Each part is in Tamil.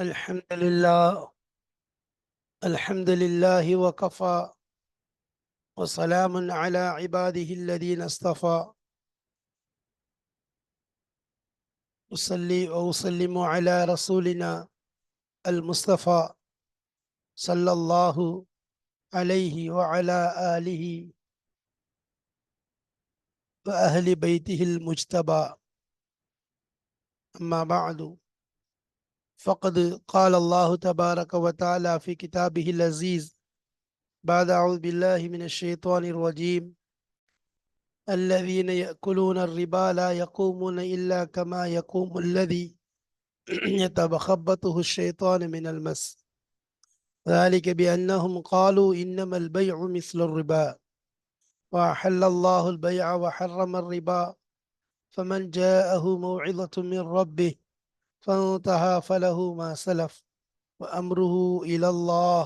الحمد لله الحمد لله وكفى وسلام على عباده الذين اصطفى. أصلي وأسلم على رسولنا المصطفى صلى الله عليه وعلى آله وأهل بيته المجتبى. أما بعد فقد قال الله تبارك وتعالى في كتابه العزيز بعد أعوذ بالله من الشيطان الرجيم. الذين يأكلون الربا لا يقومون إلا كما يقوم الذي يتبخبطه الشيطان من المس. ذلك بأنهم قالوا إنما البيع مثل الربا. وأحل الله البيع وحرم الربا. فمن جاءه موعظة من ربه فانتهى فله ما سلف وأمره إلى الله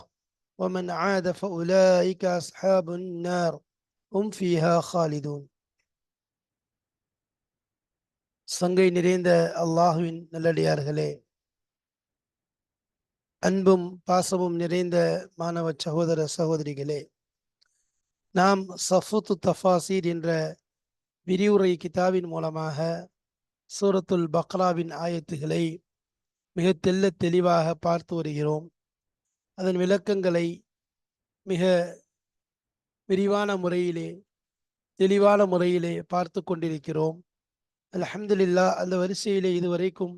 ومن عاد فأولئك أصحاب النار هم فيها خالدون சங்கை நிறைந்த அல்லாஹுவின் நல்லடியார்களே அன்பும் பாசமும் நிறைந்த மாணவ சகோதர சகோதரிகளே நாம் சஃபுத்து தஃபாசீர் என்ற விரிவுரை கிதாபின் மூலமாக சூரத்துல் பக்ராவின் ஆயத்துகளை மிக தெல்ல தெளிவாக பார்த்து வருகிறோம். அதன் விளக்கங்களை மிக விரிவான முறையிலே தெளிவான முறையிலே பார்த்து கொண்டிருக்கிறோம். அலமதுல்லா அந்த வரிசையிலே இதுவரைக்கும்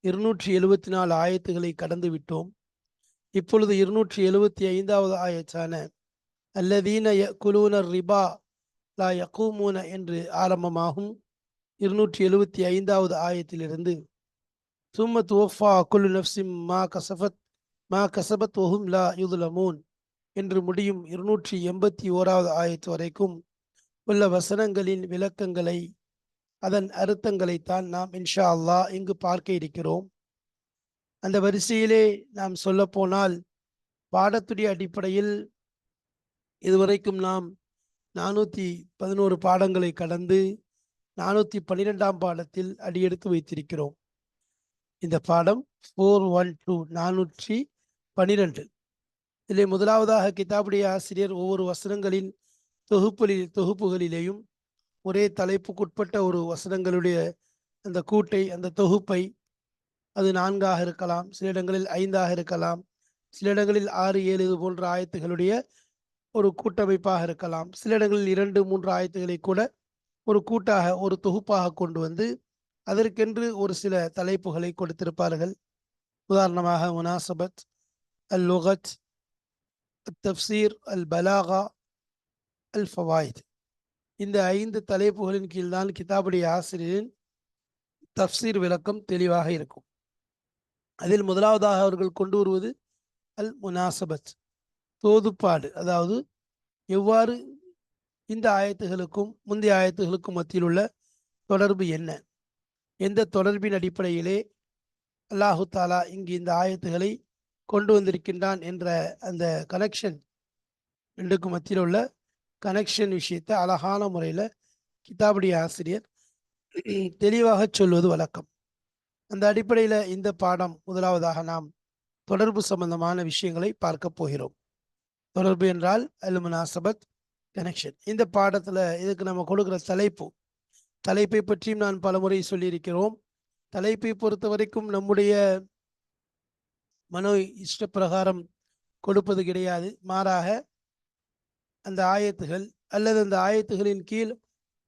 இருநூற்றி எழுபத்தி நாலு ஆயத்துகளை கடந்து விட்டோம். இப்பொழுது இருநூற்றி எழுபத்தி ஐந்தாவது ஆயத்தான அல்லதீன குலூனர் ரிபா லா யகூமூன என்று ஆரம்பமாகும். இருநூற்றி எழுபத்தி ஐந்தாவது ஆயத்திலிருந்து சும்ம துவஃபா குல்லு நஃப்சிம் மா கசபத் மா கசபத் ஒஹும் லா யுதுலமூன் என்று முடியும் இருநூற்றி எண்பத்தி ஓராவது ஆயத்து வரைக்கும் உள்ள வசனங்களின் விளக்கங்களை அதன் அர்த்தங்களைத்தான் நாம் இன்ஷா அல்லா இங்கு பார்க்க இருக்கிறோம். அந்த வரிசையிலே நாம் சொல்லப்போனால் பாடத்துடைய அடிப்படையில் இதுவரைக்கும் நாம் நானூற்றி பதினோரு பாடங்களை கடந்து நானூற்றி பன்னிரெண்டாம் பாடத்தில் அடியெடுத்து வைத்திருக்கிறோம். இந்த பாடம் ஃபோர் ஒன் டூ நானூற்றி பனிரெண்டு இதில் முதலாவதாக கிதாபுடைய ஆசிரியர் ஒவ்வொரு வசனங்களின் தொகுப்புகளில் தொகுப்புகளிலேயும் ஒரே தலைப்புக்குட்பட்ட ஒரு வசனங்களுடைய அந்த கூட்டை அந்த தொகுப்பை அது நான்காக இருக்கலாம் சில இடங்களில் ஐந்தாக இருக்கலாம் சில இடங்களில் ஆறு ஏழு போன்ற ஆயத்துகளுடைய ஒரு கூட்டமைப்பாக இருக்கலாம். சில இடங்களில் இரண்டு மூன்று ஆயத்துகளை கூட ஒரு கூட்டாக ஒரு தொகுப்பாக கொண்டு வந்து அதற்கென்று ஒரு சில தலைப்புகளை கொடுத்திருப்பார்கள். உதாரணமாக முனாசபத் அல் லுகத் தப்சீர் அல் பலாகா அல் ஃபவாயித் இந்த ஐந்து தலைப்புகளின் கீழ்தான் கிதாபுடைய ஆசிரியரின் தப்சீர் விளக்கம் தெளிவாக இருக்கும். அதில் முதலாவதாக அவர்கள் கொண்டு வருவது அல் முனாசபத் தோதுப்பாடு. அதாவது எவ்வாறு இந்த ஆயத்துகளுக்கும் முந்தைய ஆயத்துகளுக்கும் மத்தியில் உள்ள தொடர்பு என்ன? எந்த தொடர்பின் அடிப்படையிலே அல்லாஹு தாலா இங்கு இந்த ஆயத்துகளை கொண்டு வந்திருக்கின்றான் என்ற அந்த கனெக்ஷன் ரெண்டுக்கும் மத்தியில் உள்ள கனெக்ஷன் விஷயத்தை அழகான முறையில் கிதாபுடைய ஆசிரியர் தெளிவாக சொல்வது வழக்கம். அந்த அடிப்படையில் இந்த பாடம் முதலாவதாக நாம் தொடர்பு சம்பந்தமான விஷயங்களை பார்க்க போகிறோம். தொடர்பு என்றால் அல் முனாசபத் கனெக்ஷன் இந்த பாடத்தில் இதுக்கு நம்ம கொடுக்குற தலைப்பு. தலைப்பை பற்றியும் நான் பலமுறை சொல்லியிருக்கிறோம். தலைப்பை பொறுத்த வரைக்கும் நம்முடைய மனோ இஷ்ட பிரகாரம் கொடுப்பது கிடையாது. மாறாக அந்த ஆயத்துகள் அல்லது அந்த ஆயத்துகளின் கீழ்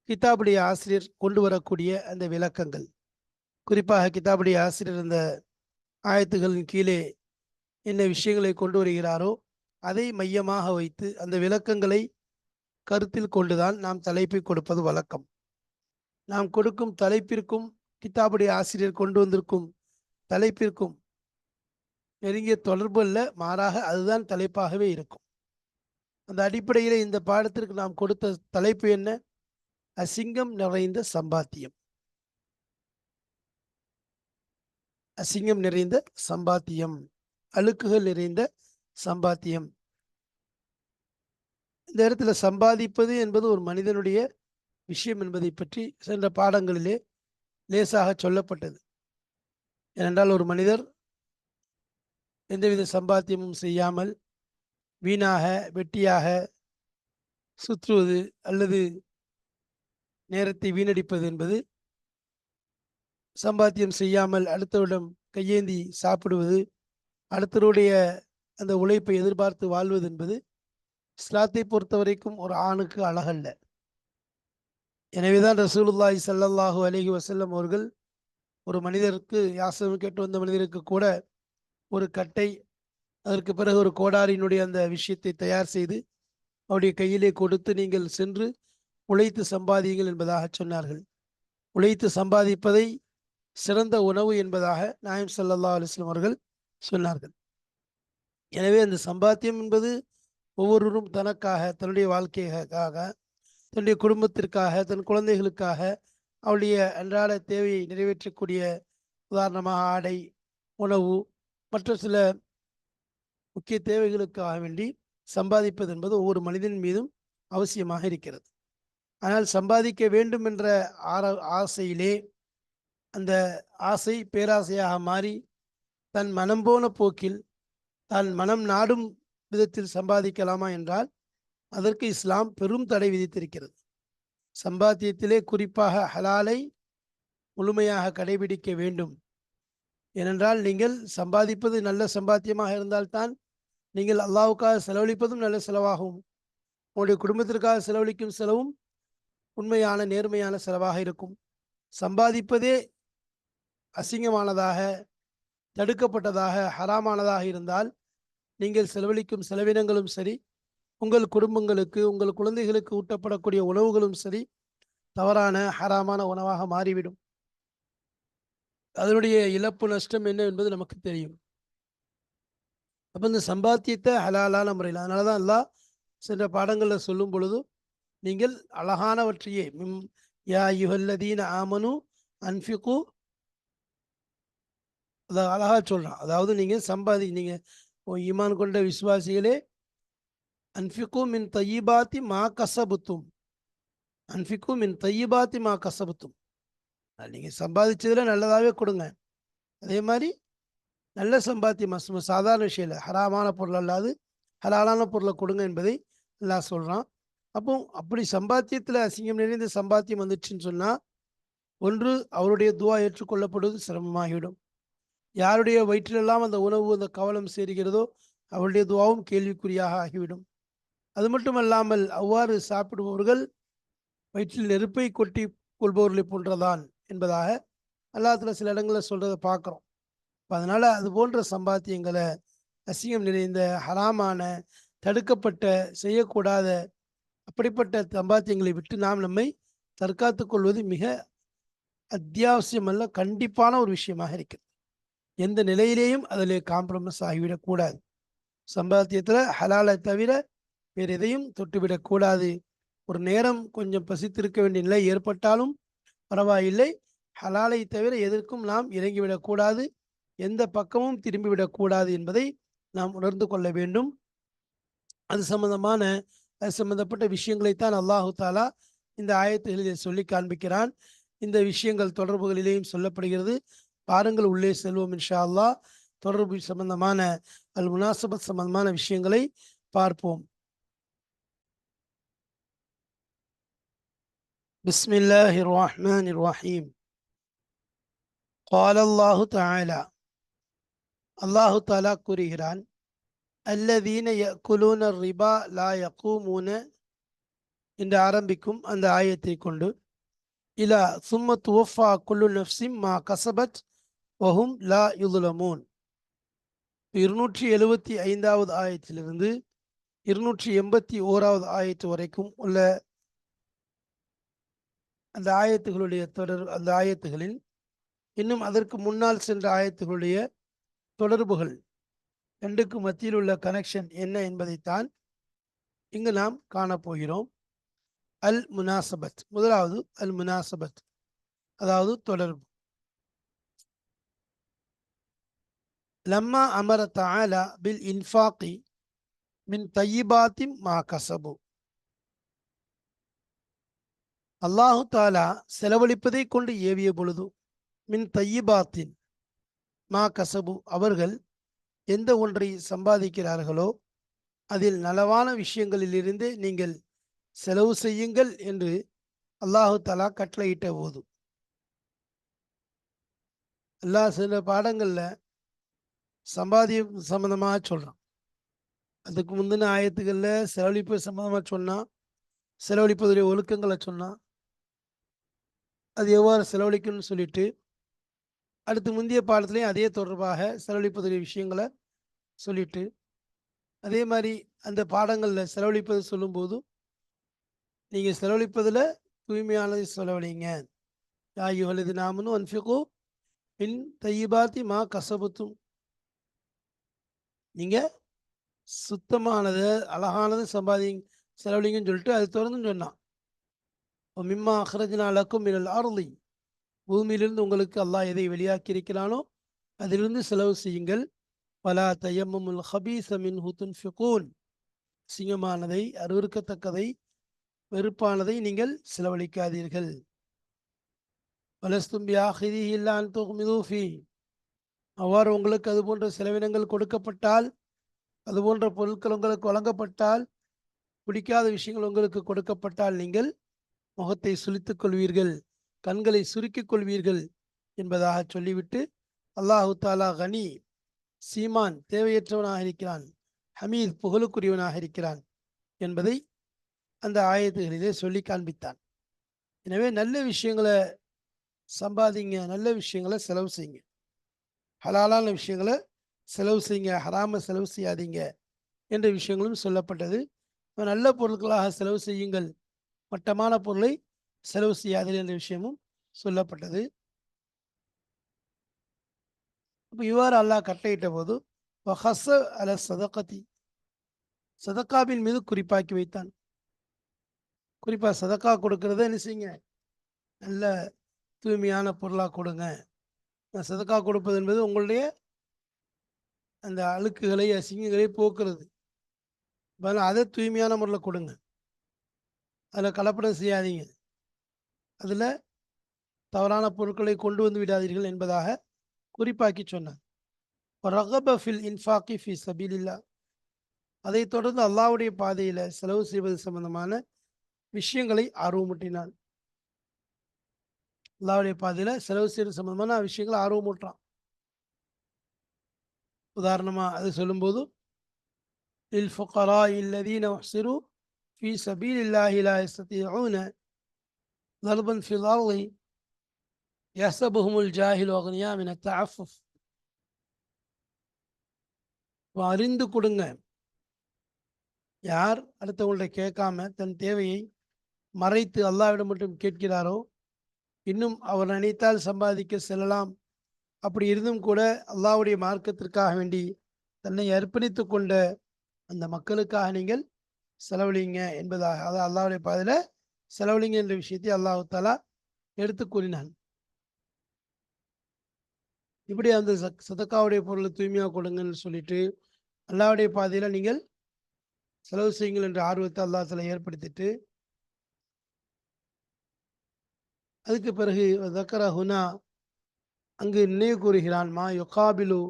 கிதாபுடைய ஆசிரியர் கொண்டு வரக்கூடிய அந்த விளக்கங்கள். குறிப்பாக கிதாபுடைய ஆசிரியர் அந்த ஆயத்துகளின் கீழே என்ன விஷயங்களை கொண்டு வருகிறாரோ அதை மையமாக வைத்து அந்த விளக்கங்களை கருத்தில் கொண்டுதான் நாம் தலைப்பை கொடுப்பது வழக்கம். நாம் கொடுக்கும் தலைப்பிற்கும் கித்தாபுடைய ஆசிரியர் கொண்டு வந்திருக்கும் தலைப்பிற்கும் நெருங்கிய தொடர்பு அல்ல மாறாக அதுதான் தலைப்பாகவே இருக்கும். அந்த அடிப்படையில் இந்த பாடத்திற்கு நாம் கொடுத்த தலைப்பு என்ன? அசிங்கம் நிறைந்த சம்பாத்தியம். அசிங்கம் நிறைந்த சம்பாத்தியம். அழுக்குகள் நிறைந்த சம்பாத்தியம். இந்த இடத்துல சம்பாதிப்பது என்பது ஒரு மனிதனுடைய விஷயம் என்பதை பற்றி சென்ற பாடங்களிலே லேசாக சொல்லப்பட்டது. ஏனென்றால் ஒரு மனிதர் எந்தவித சம்பாத்தியமும் செய்யாமல் வீணாக வெட்டியாக சுற்றுவது அல்லது நேரத்தை வீணடிப்பது என்பது சம்பாத்தியம் செய்யாமல் அடுத்தவரிடம் கையேந்தி சாப்பிடுவது அடுத்தருடைய அந்த உழைப்பை எதிர்பார்த்து வாழ்வது என்பது இஸ்லாத்தை பொறுத்த வரைக்கும் ஒரு ஆணுக்கு அழகல்ல. எனவேதான் ரசூலுல்லாய் சல்லல்லாஹூ அலைஹி வசல்லம் அவர்கள் ஒரு மனிதருக்கு யாசகம் கேட்டு வந்த மனிதருக்கு கூட ஒரு கட்டை அதற்கு பிறகு ஒரு கோடாரியினுடைய அந்த விஷயத்தை தயார் செய்து அவருடைய கையிலே கொடுத்து நீங்கள் சென்று உழைத்து சம்பாதியுங்கள் என்பதாக சொன்னார்கள். உழைத்து சம்பாதிப்பதை சிறந்த உணவு என்பதாக நாயம் ஸல்லல்லாஹு அலைஹி அவர்கள் சொன்னார்கள். எனவே அந்த சம்பாத்தியம் என்பது ஒவ்வொருவரும் தனக்காக தன்னுடைய வாழ்க்கைக்காக தன்னுடைய குடும்பத்திற்காக தன் குழந்தைகளுக்காக அவளுடைய அன்றாட தேவையை நிறைவேற்றக்கூடிய உதாரணமாக ஆடை உணவு மற்ற சில முக்கிய தேவைகளுக்காக வேண்டி சம்பாதிப்பது என்பது ஒவ்வொரு மனிதன் மீதும் அவசியமாக இருக்கிறது. ஆனால் சம்பாதிக்க வேண்டும் என்ற ஆர ஆசையிலே அந்த ஆசை பேராசையாக மாறி தன் மனம் போன போக்கில் தான் மனம் நாடும் விதத்தில் சம்பாதிக்கலாமா என்றால் அதற்கு இஸ்லாம் பெரும் தடை விதித்திருக்கிறது. சம்பாத்தியத்திலே குறிப்பாக ஹலாலை முழுமையாக கடைபிடிக்க வேண்டும். ஏனென்றால் நீங்கள் சம்பாதிப்பது நல்ல சம்பாத்தியமாக இருந்தால்தான் நீங்கள் அல்லாவுக்காக செலவழிப்பதும் நல்ல செலவாகும். உங்களுடைய குடும்பத்திற்காக செலவழிக்கும் செலவும் உண்மையான நேர்மையான செலவாக இருக்கும். சம்பாதிப்பதே அசிங்கமானதாக தடுக்கப்பட்டதாக ஹராமானதாக இருந்தால் நீங்கள் செலவழிக்கும் செலவினங்களும் சரி உங்கள் குடும்பங்களுக்கு உங்கள் குழந்தைகளுக்கு ஊட்டப்படக்கூடிய உணவுகளும் சரி தவறான ஹராமான உணவாக மாறிவிடும். அதனுடைய இழப்பு நஷ்டம் என்ன என்பது நமக்கு தெரியும். அப்போ இந்த சம்பாத்தியத்தை ஹலாலான முறையில் அதனால தான் அல்லாஹ் சென்ற பாடங்களில் சொல்லும் பொழுது நீங்கள் அழகானவற்றையே மிம் யா யுஹல்லதீன் ஆமனு அன்ஃபிகு அதை அழகா சொல்றான். அதாவது நீங்க சம்பாதி நீங்க ஓ ஈமான் கொண்ட விசுவாசிகளே அன்ஃபிகு மின் தையிபாத்தி மா கசபுத்தும். அன்ஃபிகு மின் தையிபாத்தி மா கசபுத்தும். நீங்கள் சம்பாதிச்சதில் நல்லதாகவே கொடுங்க. அதே மாதிரி நல்ல சம்பாத்தியம் சும்மா சாதாரண விஷயம் இல்லை ஹராமான பொருள் அல்லாது ஹலாலான பொருளை கொடுங்க என்பதை எல்லாம் சொல்கிறான் அப்போ அப்படி சம்பாத்தியத்தில் அசிங்கம் நிறைந்த சம்பாத்தியம் வந்துச்சுன்னு சொன்னால் ஒன்று அவருடைய துவா ஏற்றுக்கொள்ளப்படுவது சிரமமாகிவிடும். யாருடைய வயிற்றிலெல்லாம் அந்த உணவு அந்த கவலம் சேருகிறதோ அவருடைய துவாவும் கேள்விக்குறியாக ஆகிவிடும். அது மட்டுமல்லாமல் அவ்வாறு சாப்பிடுபவர்கள் வயிற்றில் நெருப்பை கொட்டி கொள்பவர்களை போன்றதான் என்பதாக அல்லாத்துல சில இடங்களில் சொல்றதை பார்க்குறோம். அதனால் அது போன்ற சம்பாத்தியங்களை அசிங்கம் நிறைந்த ஹராமான தடுக்கப்பட்ட செய்யக்கூடாத அப்படிப்பட்ட சம்பாத்தியங்களை விட்டு நாம் நம்மை தற்காத்து கொள்வது மிக அத்தியாவசியமல்ல கண்டிப்பான ஒரு விஷயமாக இருக்கிறது. எந்த நிலையிலேயும் அதில் காம்ப்ரமைஸ் ஆகிவிடக்கூடாது. சம்பாத்தியத்தில் ஹலாலை தவிர வேறு எதையும் தொட்டுவிடக்கூடாது. ஒரு நேரம் கொஞ்சம் பசித்திருக்க வேண்டிய நிலை ஏற்பட்டாலும் பரவாயில்லை. ஹலாலை தவிர எதற்கும் நாம் இறங்கிவிடக்கூடாது. எந்த பக்கமும் திரும்பிவிடக்கூடாது என்பதை நாம் உணர்ந்து கொள்ள வேண்டும். அது சம்பந்தமான அது சம்பந்தப்பட்ட விஷயங்களைத்தான் அல்லாஹு தாலா இந்த ஆயத்துகளில் சொல்லி காண்பிக்கிறான். இந்த விஷயங்கள் தொடர்புகளிலேயும் சொல்லப்படுகிறது. பாருங்கள் உள்ளே செல்வோம் இன்ஷா அல்லாஹ் தொடர்பு சம்பந்தமான அல் முனாசபத் சம்பந்தமான விஷயங்களை பார்ப்போம் بسم الله الرحمن الرحيم قال الله تعالى الله تعالى கூறுகிறான் الذين يأكلون الربا لا يقومون என்று ஆரம்பிக்கும் அந்த ஆயத்தை கொண்டு இலா சும்ம துவஃபா குல்லு நஃப்சிம் மா கசபத் வஹும் லா யுதுலமோன் இருநூற்றி எழுவத்தி ஐந்தாவது ஆயத்திலிருந்து இருநூற்றி எண்பத்தி ஓராவது ஆயத்து வரைக்கும் உள்ள அந்த ஆயத்துகளுடைய தொடர் அந்த ஆயத்துகளில் இன்னும் அதற்கு முன்னால் சென்ற ஆயத்துகளுடைய தொடர்புகள் ரெண்டுக்கு மத்தியில் உள்ள கனெக்ஷன் என்ன என்பதைத்தான் இங்கு நாம் காணப்போகிறோம். அல் முனாசபத் முதலாவது அல் முனாசபத் அதாவது தொடர்பு. லம்மா அமர தாலா பில் இன்ஃபாக்கி மின் தையிபாத்திம் மா கசபு. அல்லாஹு தாலா செலவழிப்பதை கொண்டு ஏவிய பொழுது மின் தையிபாத்தின் மா கசபு அவர்கள் எந்த ஒன்றை சம்பாதிக்கிறார்களோ அதில் நலவான விஷயங்களிலிருந்தே நீங்கள் செலவு செய்யுங்கள் என்று அல்லாஹு தலா கட்டளையிட்ட போது. எல்லா சில பாடங்களில் சம்பாதியம் சம்பந்தமாக சொல்கிறான் அதுக்கு முந்தின ஆயத்துக்கள்ல செலவழிப்பு சம்மந்தமாக சொன்னால் செலவழிப்பதுடைய ஒழுக்கங்களை சொன்னால் அது எவ்வாறு செலவழிக்கணும்னு சொல்லிட்டு அடுத்து முந்தைய பாடத்துலையும் அதே தொடர்பாக செலவழிப்பதுடைய விஷயங்களை சொல்லிட்டு அதே மாதிரி அந்த பாடங்களில் செலவழிப்பது சொல்லும்போது நீங்கள் செலவழிப்பதில் தூய்மையானதை செலவழிங்க. யாயுகலது நாமனும் அன்ஃபிகோ பின் தையிபாத்தி மா கசபுத்தும் நீங்கள் சுத்தமானது அழகானது சம்பாதி செலவழிங்கன்னு சொல்லிட்டு அது தொடர்ந்து சொன்னான். மிம்மா அஹ்ரஜினாலக்கும் மினல் ஆர்லி பூமியிலிருந்து உங்களுக்கு அல்லாஹ் எதை வெளியாக்கி இருக்கிறானோ அதிலிருந்து செலவு செய்யுங்கள். பலா தயம்முல் ஹபீசமின் ஹுத்துன் ஃபிகூன் சிங்கமானதை அருவருக்கத்தக்கதை வெறுப்பானதை நீங்கள் செலவழிக்காதீர்கள். வலஸ்தும்பி ஆஹிதி இல்லான் அவ்வாறு உங்களுக்கு அது போன்ற செலவினங்கள் கொடுக்கப்பட்டால் அது போன்ற பொருட்கள் உங்களுக்கு வழங்கப்பட்டால் பிடிக்காத விஷயங்கள் உங்களுக்கு கொடுக்கப்பட்டால் நீங்கள் முகத்தை சுழித்துக் கொள்வீர்கள் கண்களை சுருக்கிக் கொள்வீர்கள் என்பதாக சொல்லிவிட்டு அல்லாஹு தாலா கனி சீமான் தேவையற்றவனாக இருக்கிறான் ஹமீத் புகழுக்குரியவனாக இருக்கிறான் என்பதை அந்த ஆயத்துகளிலே சொல்லி காண்பித்தான். எனவே நல்ல விஷயங்களை சம்பாதிங்க நல்ல விஷயங்களை செலவு செய்யுங்க. ஹலாலான விஷயங்களை செலவு செய்யுங்க ஹராம செலவு செய்யாதீங்க என்ற விஷயங்களும் சொல்லப்பட்டது. நல்ல பொருட்களாக செலவு செய்யுங்கள் மட்டமான பொருளை செலவு செய்யாதீர்கள் என்ற விஷயமும் சொல்லப்பட்டது. இப்போ இவ்வாறு அல்லாஹ் கட்டளையிட்ட போது ஹச அல சதகதி சதக்காவின் மீது குறிப்பாக்கி வைத்தான். குறிப்பாக சதக்கா கொடுக்கறத என்ன செய்யுங்க நல்ல தூய்மையான பொருளாக கொடுங்க. சதக்கா கொடுப்பது என்பது உங்களுடைய அந்த அழுக்குகளை அசிங்கங்களை போக்குறது. அதை தூய்மையான முறையில் கொடுங்க. அதில் கலப்படம் செய்யாதீங்க. அதில் தவறான பொருட்களை கொண்டு வந்து விடாதீர்கள் என்பதாக குறிப்பாக்கி சொன்னார். ரகப ஃபில் இன்ஃபாக்கி ஃபி சபீலில்லா அதைத் தொடர்ந்து அல்லாவுடைய பாதையில் செலவு செய்வது சம்பந்தமான விஷயங்களை ஆர்வமூட்டினான் அல்லாவுடைய பாதையில் செலவு செய்வது சம்பந்தமான விஷயங்களை ஆர்வமூட்டுறான் உதாரணமாக அது சொல்லும்போது இல் ஃபுகரா இல்லதீன சிறு في سبيل الله لا يستطيعون ضربا في الأرض يحسبهم الجاهل أغنياء من التعفف அறிந்து கொடுங்க யார் அடுத்தவங்கள்ட்ட கேட்காம தன் தேவையை மறைத்து அல்லாவிடம் மட்டும் கேட்கிறாரோ? இன்னும் அவர் நினைத்தால் சம்பாதிக்க செல்லலாம். அப்படி இருந்தும் கூட அல்லாவுடைய மார்க்கத்திற்காக வேண்டி தன்னை அர்ப்பணித்து கொண்ட அந்த மக்களுக்காக நீங்கள் செலவழிங்க என்பதாக அதாவது அல்லாவுடைய பாதையில் செலவழிங்க என்ற விஷயத்தை அல்லாஹு தாலா எடுத்து கூறினான். இப்படி அந்த சதக்காவுடைய பொருளை தூய்மையாக கொடுங்கன்னு சொல்லிட்டு அல்லாவுடைய பாதையில் நீங்கள் செலவு செய்யுங்கள் என்ற ஆர்வத்தை அல்லா தலா ஏற்படுத்திட்டு அதுக்கு பிறகு தக்கர ஹுனா அங்கு நினைவு கூறுகிறான் மா யொகாபிலு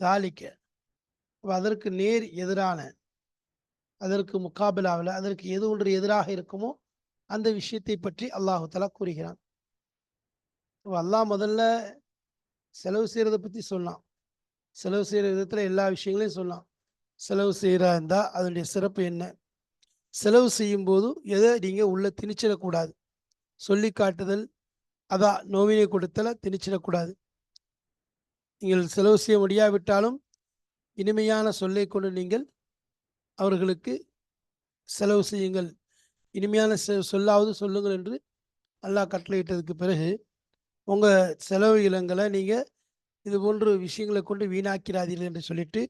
தாலிக்க. அதற்கு நேர் எதிரான அதற்கு முக்காபிலாவில் அதற்கு எது ஒன்று எதிராக இருக்குமோ அந்த விஷயத்தை பற்றி அல்லாஹு தலா கூறுகிறான். அல்லாஹ் முதல்ல செலவு செய்கிறத பற்றி சொல்லலாம் செலவு செய்கிற விதத்தில் எல்லா விஷயங்களையும் சொல்லலாம் செலவு செய்கிறா இருந்தால் அதனுடைய சிறப்பு என்ன? செலவு செய்யும் போது எதை நீங்கள் உள்ள திணிச்சிடக்கூடாது. சொல்லி காட்டுதல் அதான் நோவினை கொடுத்தல திணிச்சிடக்கூடாது. நீங்கள் செலவு செய்ய முடியாவிட்டாலும் இனிமையான சொல்லை கொண்டு நீங்கள் அவர்களுக்கு செலவு செய்யுங்கள். இனிமையான சொல்லாவது சொல்லுங்கள் என்று அல்லாஹ் கட்டளையிட்டதுக்கு பிறகு உங்கள் செலவு இளங்களை நீங்கள் இது போன்ற விஷயங்களை கொண்டு வீணாக்கிறாதீர்கள் என்று சொல்லிட்டு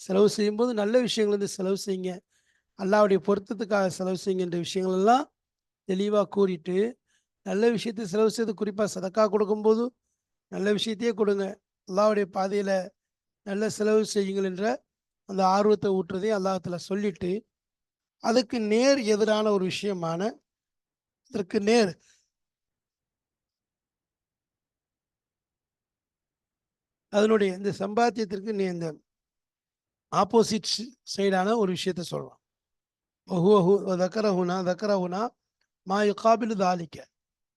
செலவு செய்யும்போது நல்ல விஷயங்கள் வந்து செலவு செய்யுங்க. அல்லாவுடைய பொருத்தத்துக்காக செலவு செய்யுங்க என்ற விஷயங்கள் எல்லாம் தெளிவாக கூறிட்டு நல்ல விஷயத்தை செலவு செய்து குறிப்பாக சதக்கா கொடுக்கும்போது நல்ல விஷயத்தையே கொடுங்க. அல்லாவுடைய பாதையில் நல்ல செலவு செய்யுங்கள் என்ற அந்த ஆர்வத்தை ஊட்டுறதையும் அல்லாஹத்தில் சொல்லிட்டு அதுக்கு நேர் எதிரான ஒரு விஷயமான அதற்கு நேர் அதனுடைய இந்த சம்பாத்தியத்திற்கு நீ இந்த ஆப்போசிட் சைடான ஒரு விஷயத்த சொல்லலாம். தக்கரஹுனா தக்கரஹுனா மா யுகாபிலு தாலிக்க.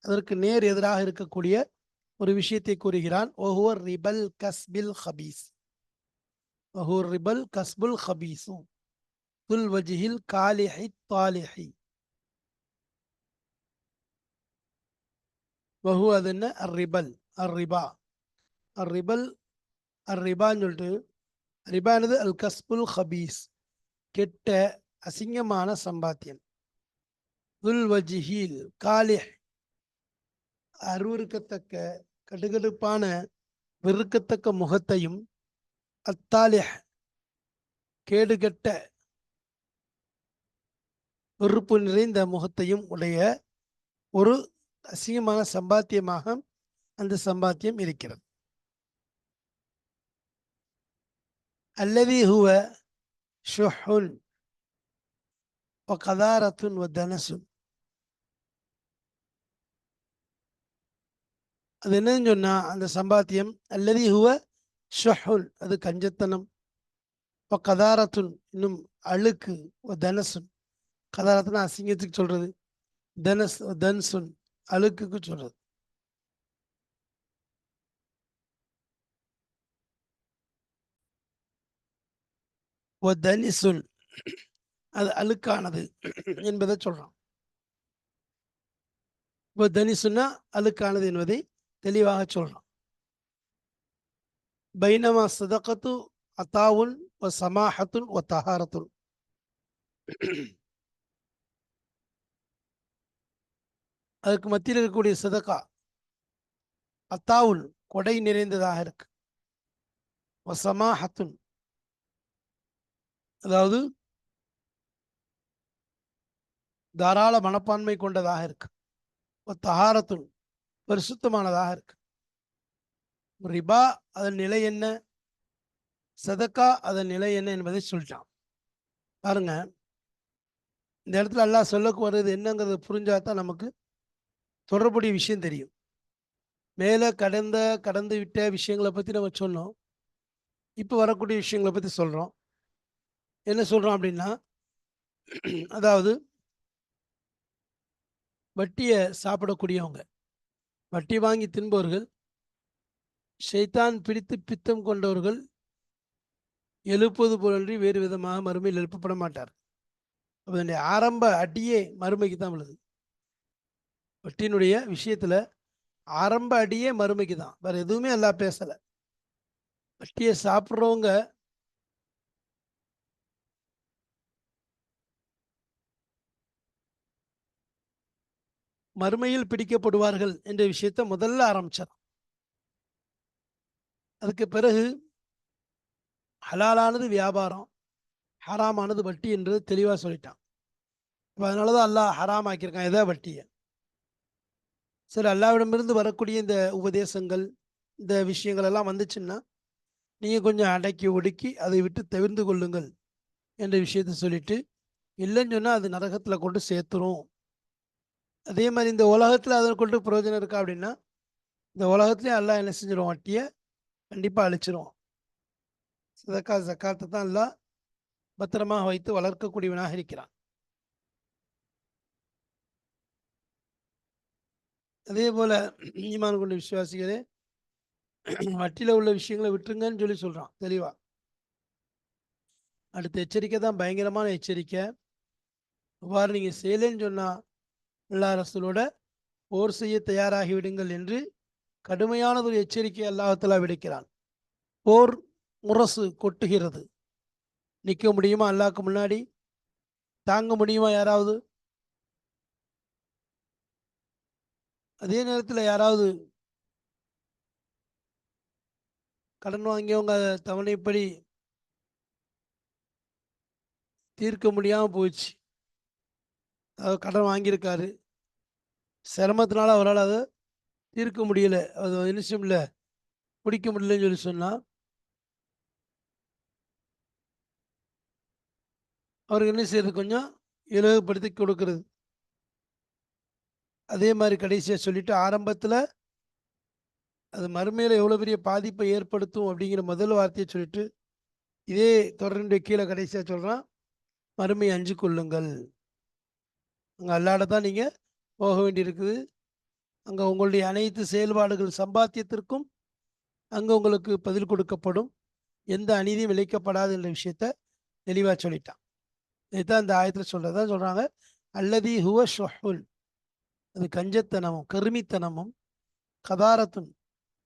அதற்கு நேர் எதிராக இருக்கக்கூடிய ஒரு விஷயத்தை கூறுகிறான். ஒஹுவர் ரிபல் கஸ்பில் ஹபீஸ். ஒஹுவர் ரிபல் கஸ்புல் ஹபீஸு துல் வஜிஹில் காலிஹி தாலிஹி வஹு அது என்ன? அர் ரிபல் அர்ரிபல். ரிபா ரிபல் அர் ரிபான்னு சொல்லிட்டு ரிபானது அல் கஸ்புல் ஹபீஸ். கெட்ட அசிங்கமான சம்பாத்தியம். துல் வஜிஹில் காலிஹ் அருவருக்கத்தக்க கடுகடுப்பான வெறுக்கத்தக்க முகத்தையும் அத்தாலிஹ் கேடுகெட்ட வெறுப்பு நிறைந்த முகத்தையும் உடைய ஒரு அசிங்கமான சம்பாத்தியமாக அந்த சம்பாத்தியம் இருக்கிறது. அல்லவி ஹுவ ஷுஹுன் கதாரத்துன் தனசுன். அது என்னன்னு சொன்னா அந்த சம்பாத்தியம் அல்லது ஹுவ ஷஹுல் அது கஞ்சத்தனம். கதாரத்துன் இன்னும் அழுக்கு தனசுன். கதாரத்துனா அசிங்கத்துக்கு சொல்றது. தனஸ் தன்சுன் அழுக்குக்கு சொல்றது. தனிசுன் அது அழுக்கானது என்பதை சொல்றான். தனிசுன்னா அழுக்கானது என்பதை தெளிவாக சொல்றான் பைனமா சதகத்து அத்தாவுன் ஒ சமாஹத்துன் ஒ தஹாரத்துன். அதுக்கு மத்தியில் இருக்கக்கூடிய சதக்கா அத்தாவுல் கொடை நிறைந்ததாக இருக்கு. வசமாஹத்துன் அதாவது தாராள மனப்பான்மை கொண்டதாக இருக்கு. தஹாரத்துன். பரிசுத்தமானதாக இருக்கு. ரிபா அதன் நிலை என்ன? சதக்கா அதன் நிலை என்ன என்பதை சொல்லிட்டான். பாருங்க. இந்த இடத்துல எல்லாம் சொல்லக்கு வருது என்னங்கிறது புரிஞ்சாதான் நமக்கு தொடர்புடைய விஷயம் தெரியும். மேலே கடந்த கடந்து விட்ட விஷயங்களை பற்றி நம்ம சொன்னோம். இப்போ வரக்கூடிய விஷயங்களை பற்றி சொல்கிறோம் என்ன சொல்கிறோம் அப்படின்னா அதாவது வட்டியை சாப்பிடக்கூடியவங்க. வட்டி வாங்கி தின்பவர்கள் ஷைத்தான் பிடித்து பித்தம் கொண்டவர்கள் எழுப்புவது போலன்றி வேறு விதமாக மறுமையில் எழுப்பப்பட மாட்டார். அதனுடைய ஆரம்ப அடியே மறுமைக்கு தான் உள்ளது. வட்டியினுடைய விஷயத்துல ஆரம்ப அடியே மறுமைக்கு தான். வேற எதுவுமே எல்லாம் பேசலை. வட்டியை சாப்பிட்றவங்க மறுமையில் பிடிக்கப்படுவார்கள் என்ற விஷயத்த முதல்ல ஆரம்பிச்சார் அதுக்கு பிறகு ஹலாலானது வியாபாரம் ஹராமானது வட்டி என்று தெளிவாக சொல்லிட்டான். அதனால தான் அல்லாஹ் ஹராம் ஆக்கியிருக்கான் எதா வட்டியை? சரி அல்லாவிடமிருந்து வரக்கூடிய இந்த உபதேசங்கள் இந்த விஷயங்கள் எல்லாம் வந்துச்சுன்னா நீங்கள் கொஞ்சம் அடக்கி ஒடுக்கி அதை விட்டு தவிர்ந்து கொள்ளுங்கள் என்ற விஷயத்த சொல்லிட்டு இல்லைன்னு சொன்னால் அது நரகத்தில் கொண்டு சேர்த்துரும். அதே மாதிரி இந்த உலகத்தில் அதை கொண்டு பிரயோஜனம் இருக்கா அப்படின்னா இந்த உலகத்துலேயும் எல்லாம் என்ன செஞ்சிடும் வட்டியை கண்டிப்பாக அழிச்சிரும் சதக்கா ஜக்காத்தை தான் எல்லாம் பத்திரமாக வைத்து வளர்க்கக்கூடியவனாக இருக்கிறான். அதே போல ஈமான் கொண்ட விசுவாசிகளே வட்டியில் உள்ள விஷயங்களை விட்டுருங்கன்னு சொல்லி சொல்கிறான் தெளிவா. அடுத்த எச்சரிக்கை தான் பயங்கரமான எச்சரிக்கை. அவ்வாறு நீங்கள் செய்யலைன்னு சொன்னால் எல்லா அரசலோட போர் செய்ய தயாராகி விடுங்கள் என்று கடுமையான ஒரு எச்சரிக்கை அல்லாஹத்தலா விடுக்கிறான். போர் முரசு கொட்டுகிறது. நிற்க முடியுமா அல்லாக்கு முன்னாடி? தாங்க முடியுமா யாராவது? அதே நேரத்தில் யாராவது கடன் வாங்கியவங்க தவணைப்படி தீர்க்க முடியாமல் போயிடுச்சு. கடன் வாங்கியிருக்காரு. சிரமத்தினால அவரால் அதை தீர்க்க முடியல. அது நிச்சயம் இல்லை. பிடிக்க முடியலன்னு சொல்லி சொன்னால் அவருக்கு என்ன செய்யறது? கொஞ்சம் இலகுப்படுத்தி கொடுக்கறது. அதே மாதிரி கடைசியாக சொல்லிட்டு ஆரம்பத்தில் அது மறுமையில் எவ்வளோ பெரிய பாதிப்பை ஏற்படுத்தும் அப்படிங்கிற முதல் வார்த்தையை சொல்லிட்டு இதே தொடர்ந்து கீழே கடைசியாக சொல்கிறான் மறுமையை அஞ்சு கொள்ளுங்கள். அங்கே அல்லாட தான் நீங்கள் போக வேண்டியிருக்குது. அங்கே உங்களுடைய அனைத்து செயல்பாடுகள் சம்பாத்தியத்திற்கும் அங்கே உங்களுக்கு பதில் கொடுக்கப்படும். எந்த அநீதியும் விளைக்கப்படாது என்ற விஷயத்த தெளிவாக சொல்லிட்டான். இதுதான் இந்த ஆயத்தில் சொல்கிறதா சொல்கிறாங்க அல்லதி ஹுவ ஷொஹுல். அது கஞ்சத்தனமும் கருமித்தனமும் கதாரத்தும்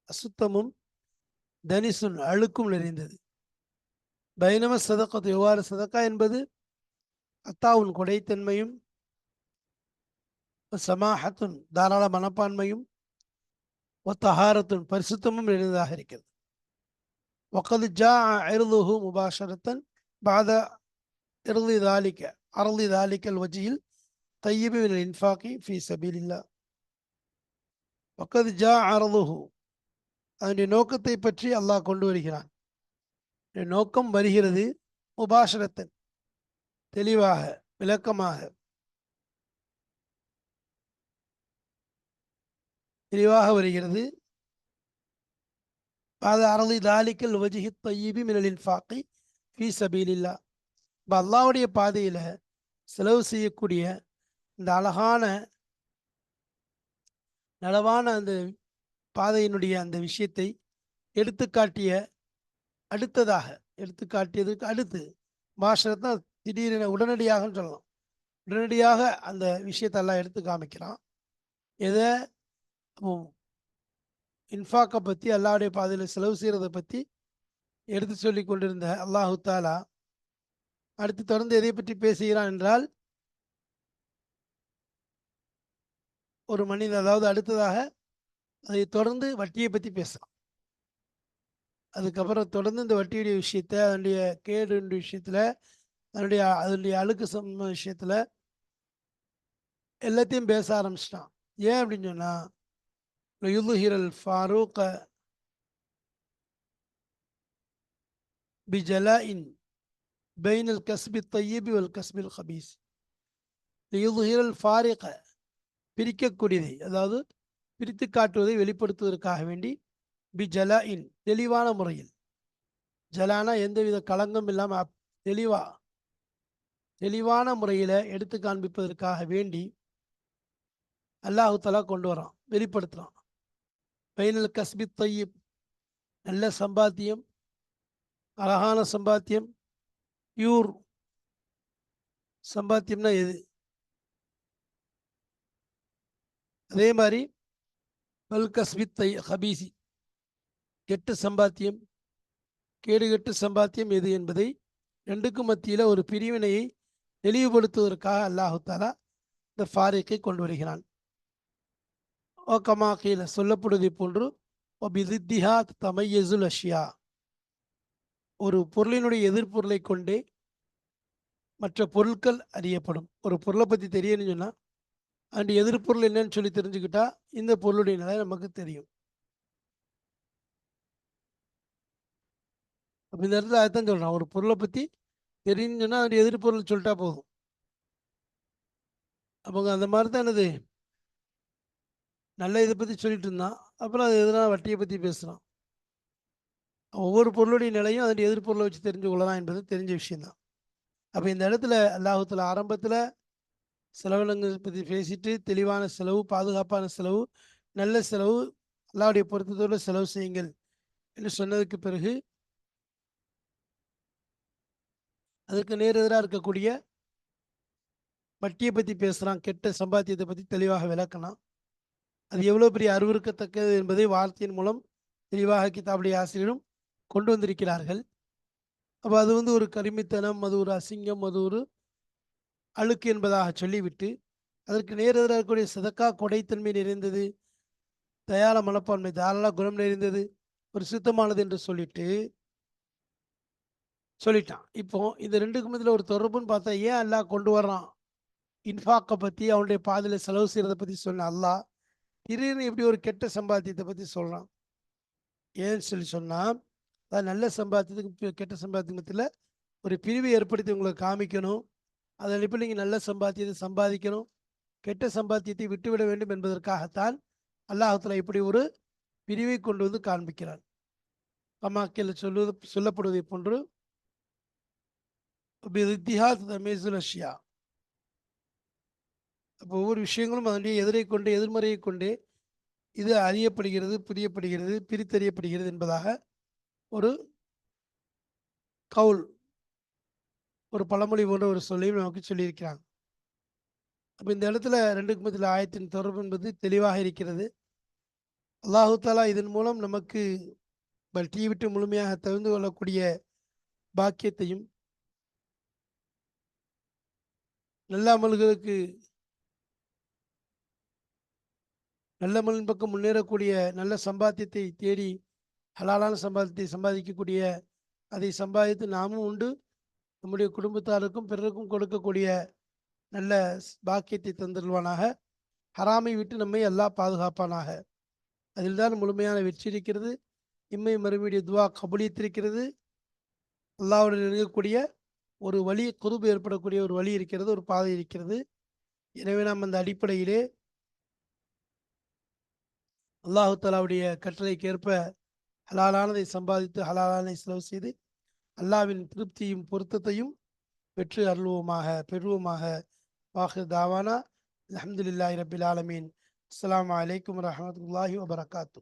அசுத்தமும் தனிசுன் அழுக்கும் நிறைந்தது. பைனவ சதக்கத்து எவ்வாறு சதக்கா என்பது? அத்தாவுன் கொடைத்தன்மையும் சமாஹத்துன் தாராள மனப்பான்மையும் ஒத்தஹாரத்தின் பரிசுத்தமும் எளிதாக இருக்கிறது. ஒக்கது ஜா அருதுஹு முபாஷரத்தன் பாத இறுதி தாலிக்க அறுதி தாலிக்கல் வஜியில் தையபின் இன்ஃபாக்கி ஃபி சபீலில்லா ஒக்கது ஜா அருதுஹு அதனுடைய நோக்கத்தை பற்றி அல்லாஹ் கொண்டு வருகிறான். நோக்கம் வருகிறது முபாஷரத்தன் தெளிவாக விளக்கமாக தெளிவாக வருகிறது. பாத அறதி தாலிக்கல் வஜிஹி தையீபி மினலின் ஃபாக்கி ஃபீ சபீலில்லா இப்போ அல்லாவுடைய பாதையில் செலவு செய்யக்கூடிய இந்த அழகான நலவான அந்த பாதையினுடைய அந்த விஷயத்தை எடுத்துக்காட்டிய அடுத்ததாக எடுத்துக்காட்டியதுக்கு அடுத்து பாஷரத்தை திடீரென உடனடியாக சொல்லலாம். உடனடியாக அந்த விஷயத்தெல்லாம் எடுத்து காமிக்கிறான். எதை? இன்ஃபாக்கை பற்றி அல்லாவுடைய பாதையில் செலவு செய்கிறத பற்றி எடுத்து சொல்லி கொண்டிருந்த அல்லாஹு தாலா அடுத்து தொடர்ந்து எதை பற்றி பேசுகிறான் என்றால் ஒரு மனிதன் அதாவது அடுத்ததாக அதை தொடர்ந்து வட்டியை பற்றி பேசலாம். அதுக்கப்புறம் தொடர்ந்து இந்த வட்டியுடைய விஷயத்த அதனுடைய கேடு விஷயத்தில் அதனுடைய அதனுடைய அழுக்கு சம்ம விஷயத்தில் எல்லாத்தையும் பேச ஆரம்பிச்சிட்டான். ஏன் அப்படின்னு சொன்னால் ليظهر الفاروق بجلاء بين الكسب الطيب والكسب الخبيث ليظهر الفارق பிரிக்கக்கூடியதை அதாவது பிரித்து காட்டுவதை வெளிப்படுத்துவதற்காக வேண்டி பி ஜலாஇன் தெளிவான முறையில் ஜலானா எந்தவித களங்கம் இல்லாமல் தெளிவா தெளிவான முறையில் எடுத்து காண்பிப்பதற்காக வேண்டி அல்லாஹு தலா கொண்டு வரான் வெளிப்படுத்துகிறான் பைனல் கஸ்பி தையீப் நல்ல சம்பாத்தியம் அழகான சம்பாத்தியம் பியூர் சம்பாத்தியம்னா எது? அதே மாதிரி பல் தை ஹபீசி. கெட்டு சம்பாத்தியம் கேடுகெட்டு சம்பாத்தியம் எது என்பதை ரெண்டுக்கும் மத்தியில் ஒரு பிரிவினையை தெளிவுபடுத்துவதற்காக அல்லாஹு தாலா இந்த ஃபாரிக்கை கொண்டு வருகிறான். ஓகமா கீழே சொல்லப்படுவதை போன்று ஒபிதித்திஹா தமையசுல் அஷியா. ஒரு பொருளினுடைய எதிர்பொருளை கொண்டே மற்ற பொருட்கள் அறியப்படும். ஒரு பொருளை பற்றி தெரியணும்னு சொன்னால் அந்த எதிர்பொருள் என்னன்னு சொல்லி தெரிஞ்சுக்கிட்டா இந்த பொருளுடைய நிலை நமக்கு தெரியும். அப்போ இந்த இடத்துல அதுதான் சொல்கிறான் ஒரு பொருளை பற்றி தெரியும்னு சொன்னால் அந்த எதிர்பொருள் சொல்லிட்டா போதும். அப்போ அந்த மாதிரி தான் என்னது? நல்ல இதை பற்றி சொல்லிட்டு இருந்தான். அப்புறம் அது எதுனா வட்டியை பற்றி பேசுகிறான் ஒவ்வொரு பொருளுடைய நிலையும் அதனுடைய எதிர்பொருளை வச்சு தெரிஞ்சு கொள்ளலாம் என்பது தெரிஞ்ச விஷயந்தான் அப்போ இந்த இடத்துல அல்லாஹத்தில் ஆரம்பத்தில் செலவினங்கள் பற்றி பேசிட்டு தெளிவான செலவு பாதுகாப்பான செலவு நல்ல செலவு அல்லாவுடைய பொருத்தத்தோடு செலவு செய்யுங்கள் என்று சொன்னதுக்கு பிறகு அதற்கு நேர் எதிராக இருக்கக்கூடிய வட்டியை பற்றி பேசுகிறான் கெட்ட சம்பாத்தியத்தை பற்றி தெளிவாக விளக்கினான். அது எவ்வளோ பெரிய அறிவுறுக்கத்தக்கது என்பதை வார்த்தையின் மூலம் தெளிவாக கிதாபுடைய ஆசிரியரும் கொண்டு வந்திருக்கிறார்கள். அப்போ அது வந்து ஒரு கருமித்தனம் அது ஒரு அசிங்கம் அது ஒரு அழுக்கு என்பதாக சொல்லிவிட்டு அதற்கு நேர் இருக்கக்கூடிய சதக்கா கொடைத்தன்மை நிறைந்தது தயார மனப்பான்மை தாராள குணம் நிறைந்தது ஒரு சுத்தமானது என்று சொல்லிட்டு சொல்லிட்டான். இப்போ இந்த ரெண்டுக்கும் இதில் ஒரு தொடர்புன்னு பார்த்தா ஏன் அல்லாஹ் கொண்டு வர்றான்? இன்ஃபாக்கை பற்றி அவனுடைய பாதையில் செலவு செய்கிறத பற்றி சொன்ன அல்லாஹ் திடீர்னு இப்படி ஒரு கெட்ட சம்பாத்தியத்தை பற்றி சொல்கிறான் ஏன்னு சொல்லி சொன்னால் அது நல்ல சம்பாத்தியத்துக்கு கெட்ட சம்பாத்தியத்தில் ஒரு பிரிவை ஏற்படுத்தி உங்களை காமிக்கணும். அதன் இப்போ நீங்கள் நல்ல சம்பாத்தியத்தை சம்பாதிக்கணும். கெட்ட சம்பாத்தியத்தை விட்டுவிட வேண்டும் என்பதற்காகத்தான் அல்லாஹத்தில் இப்படி ஒரு பிரிவை கொண்டு வந்து காண்பிக்கிறான். அம்மாக்கில் சொல்லுவது சொல்லப்படுவதை போன்று. இத்திஹாத் அப்போ ஒவ்வொரு விஷயங்களும் அதனுடைய எதிரை கொண்டு எதிர்மறையை கொண்டே இது அறியப்படுகிறது புரியப்படுகிறது பிரித்தறியப்படுகிறது என்பதாக ஒரு கவுல் ஒரு பழமொழி போன்ற ஒரு சொல்லையும் நமக்கு சொல்லியிருக்கிறாங்க. அப்போ இந்த இடத்துல ரெண்டுக்கு மத்தியில் ஆயத்தின் தொடர்பு என்பது தெளிவாக இருக்கிறது. அல்லாஹு தாலா இதன் மூலம் நமக்கு பல்டியை விட்டு முழுமையாக தவிர்ந்து கொள்ளக்கூடிய பாக்கியத்தையும் நல்ல அமல்களுக்கு நல்ல அமலின் பக்கம் முன்னேறக்கூடிய நல்ல சம்பாத்தியத்தை தேடி ஹலாலான சம்பாத்தியத்தை சம்பாதிக்கக்கூடிய அதை சம்பாதித்து நாமும் உண்டு. நம்முடைய குடும்பத்தாருக்கும் பிறருக்கும் கொடுக்கக்கூடிய நல்ல பாக்கியத்தை தந்துடுவானாக ஹராமை விட்டு நம்மை எல்லாம் பாதுகாப்பானாக. அதில்தான் முழுமையான வெற்றி இருக்கிறது. இம்மை மறுபடிய துவா கபலியத்திருக்கிறது அல்லாவுடன் இருக்கக்கூடிய ஒரு வழி குறுப்பு ஏற்படக்கூடிய ஒரு வழி இருக்கிறது ஒரு பாதை இருக்கிறது. எனவே நாம் அந்த அடிப்படையிலே அல்லாஹு தாலாவுடைய கட்டளைக்கு ஏற்ப ஹலாலானதை சம்பாதித்து ஹலாலானை செலவு செய்து அல்லாவின் திருப்தியும் பொருத்தத்தையும் பெற்று அருள்வோமாக பெறுவோமாக. வாஹு தாவானா. அலமதுல்லாஹி ரபில் ஆலமீன். அஸ்லாம் வலைக்கம் வரமத்துல்லாஹி வபரகாத்து.